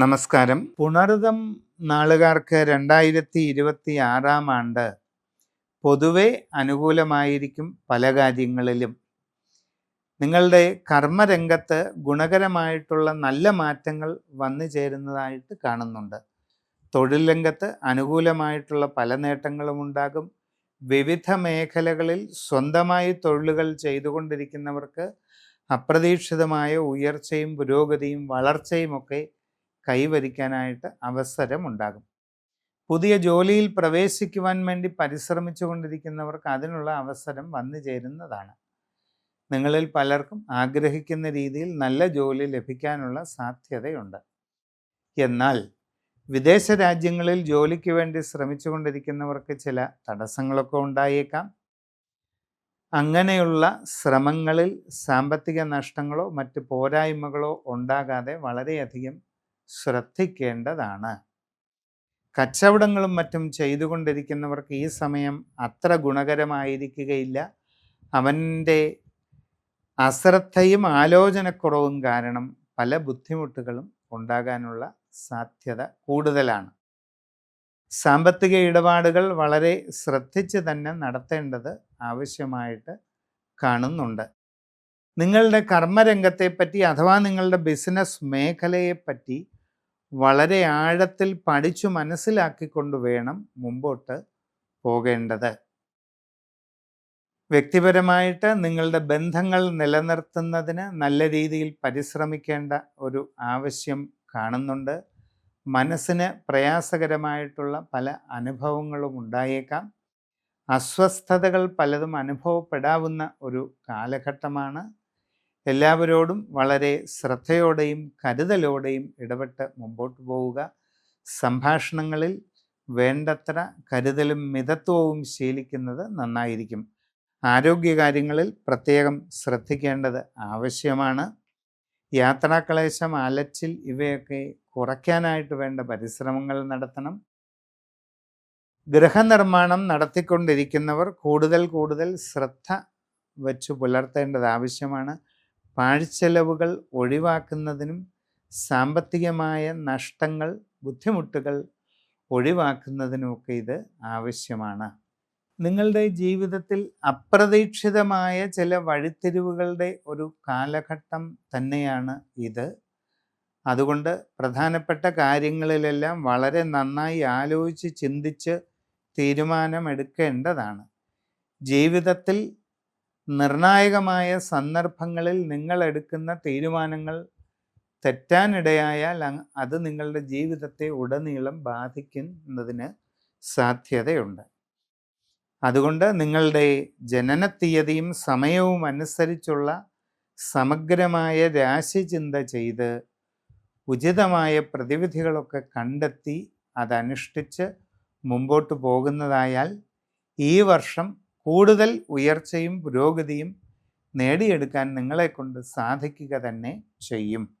നമസ്കാരം. പുണർതം നാളുകാർക്ക് രണ്ടായിരത്തി ഇരുപത്തി ആറാം ആണ്ട് പൊതുവെ അനുകൂലമായിരിക്കും പല കാര്യങ്ങളിലും. നിങ്ങളുടെ കർമ്മരംഗത്ത് ഗുണകരമായിട്ടുള്ള നല്ല മാറ്റങ്ങൾ വന്നു ചേരുന്നതായിട്ട് കാണുന്നുണ്ട്. തൊഴിൽ രംഗത്ത് അനുകൂലമായിട്ടുള്ള പല നേട്ടങ്ങളും ഉണ്ടാകും. വിവിധ മേഖലകളിൽ സ്വന്തമായി തൊഴിലുകൾ ചെയ്തുകൊണ്ടിരിക്കുന്നവർക്ക് അപ്രതീക്ഷിതമായ ഉയർച്ചയും പുരോഗതിയും വളർച്ചയും ഒക്കെ കൈവരിക്കാനായിട്ട് അവസരമുണ്ടാകും. പുതിയ ജോലിയിൽ പ്രവേശിക്കുവാൻ വേണ്ടി പരിശ്രമിച്ചു കൊണ്ടിരിക്കുന്നവർക്ക് അതിനുള്ള അവസരം വന്നു ചേരുന്നതാണ്. നിങ്ങളിൽ പലർക്കും ആഗ്രഹിക്കുന്ന രീതിയിൽ നല്ല ജോലി ലഭിക്കാനുള്ള സാധ്യതയുണ്ട്. എന്നാൽ വിദേശ രാജ്യങ്ങളിൽ ജോലിക്ക് വേണ്ടി ശ്രമിച്ചുകൊണ്ടിരിക്കുന്നവർക്ക് ചില തടസ്സങ്ങളൊക്കെ ഉണ്ടായേക്കാം. അങ്ങനെയുള്ള ശ്രമങ്ങളിൽ സാമ്പത്തിക നഷ്ടങ്ങളോ മറ്റ് പോരായ്മകളോ ഉണ്ടാകാതെ വളരെയധികം ശ്രദ്ധിക്കേണ്ടതാണ്. കച്ചവടങ്ങളും മറ്റും ചെയ്തുകൊണ്ടിരിക്കുന്നവർക്ക് ഈ സമയം അത്ര ഗുണകരമായിരിക്കുകയില്ല. അവന്റെ അശ്രദ്ധയും ആലോചനക്കുറവും കാരണം പല ബുദ്ധിമുട്ടുകളും ഉണ്ടാകാനുള്ള സാധ്യത കൂടുതലാണ്. സാമ്പത്തിക ഇടപാടുകൾ വളരെ ശ്രദ്ധിച്ച് തന്നെ നടത്തേണ്ടത് ആവശ്യമായിട്ട് കാണുന്നുണ്ട്. നിങ്ങളുടെ കർമ്മരംഗത്തെപ്പറ്റി അഥവാ നിങ്ങളുടെ ബിസിനസ് മേഖലയെപ്പറ്റി വളരെ ആഴത്തിൽ പഠിച്ചു മനസ്സിലാക്കിക്കൊണ്ട് വേണം മുമ്പോട്ട് പോകേണ്ടത്. വ്യക്തിപരമായിട്ട് നിങ്ങളുടെ ബന്ധങ്ങൾ നിലനിർത്തുന്നതിന് നല്ല രീതിയിൽ പരിശ്രമിക്കേണ്ട ഒരു ആവശ്യം കാണുന്നുണ്ട്. മനസ്സിന് പ്രയാസകരമായിട്ടുള്ള പല അനുഭവങ്ങളും ഉണ്ടായേക്കാം. അസ്വസ്ഥതകൾ പലതും അനുഭവപ്പെടാവുന്ന ഒരു കാലഘട്ടമാണ്. എല്ലാവരോടും വളരെ ശ്രദ്ധയോടെയും കരുതലോടെയും ഇടപെട്ട് മുമ്പോട്ട് പോവുക. സംഭാഷണങ്ങളിൽ വേണ്ടത്ര കരുതലും മിതത്വവും ശീലിക്കുന്നത് നന്നായിരിക്കും. ആരോഗ്യകാര്യങ്ങളിൽ പ്രത്യേകം ശ്രദ്ധിക്കേണ്ടത് ആവശ്യമാണ്. യാത്രാക്ലേശം അലച്ചിൽ ഇവയൊക്കെ കുറയ്ക്കാനായിട്ട് വേണ്ട പരിശ്രമങ്ങൾ നടത്തണം. ഗൃഹനിർമ്മാണം നടത്തിക്കൊണ്ടിരിക്കുന്നവർ കൂടുതൽ കൂടുതൽ ശ്രദ്ധ വച്ചു പുലർത്തേണ്ടത് ആവശ്യമാണ്. പാഴ്ചെലവുകൾ ഒഴിവാക്കുന്നതിനും സാമ്പത്തികമായ നഷ്ടങ്ങൾ ബുദ്ധിമുട്ടുകൾ ഒഴിവാക്കുന്നതിനുമൊക്കെ ഇത് ആവശ്യമാണ്. നിങ്ങളുടെ ജീവിതത്തിൽ അപ്രതീക്ഷിതമായ ചില വഴിത്തിരിവുകളുടെ ഒരു കാലഘട്ടം തന്നെയാണ് ഇത്. അതുകൊണ്ട് പ്രധാനപ്പെട്ട കാര്യങ്ങളിലെല്ലാം വളരെ നന്നായി ആലോചിച്ച് ചിന്തിച്ച് തീരുമാനമെടുക്കേണ്ടതാണ്. ജീവിതത്തിൽ നിർണായകമായ സന്ദർഭങ്ങളിൽ നിങ്ങൾ എടുക്കുന്ന തീരുമാനങ്ങൾ തെറ്റാനിടയായാൽ അത് നിങ്ങളുടെ ജീവിതത്തെ ഉടനീളം ബാധിക്കുന്നതിന് സാധ്യതയുണ്ട്. അതുകൊണ്ട് നിങ്ങളുടെ ജനനത്തീയതിയും സമയവും അനുസരിച്ചുള്ള സമഗ്രമായ രാശിചിന്ത ചെയ്ത് ഉചിതമായ പ്രതിവിധികളൊക്കെ കണ്ടെത്തി അതനുഷ്ഠിച്ച് മുമ്പോട്ട് പോകുന്നതായാൽ ഈ വർഷം കൂടുതൽ ഉയർച്ചയും പുരോഗതിയും നേടിയെടുക്കാൻ നിങ്ങളെക്കൊണ്ട് സാധിക്കുക തന്നെ ചെയ്യും.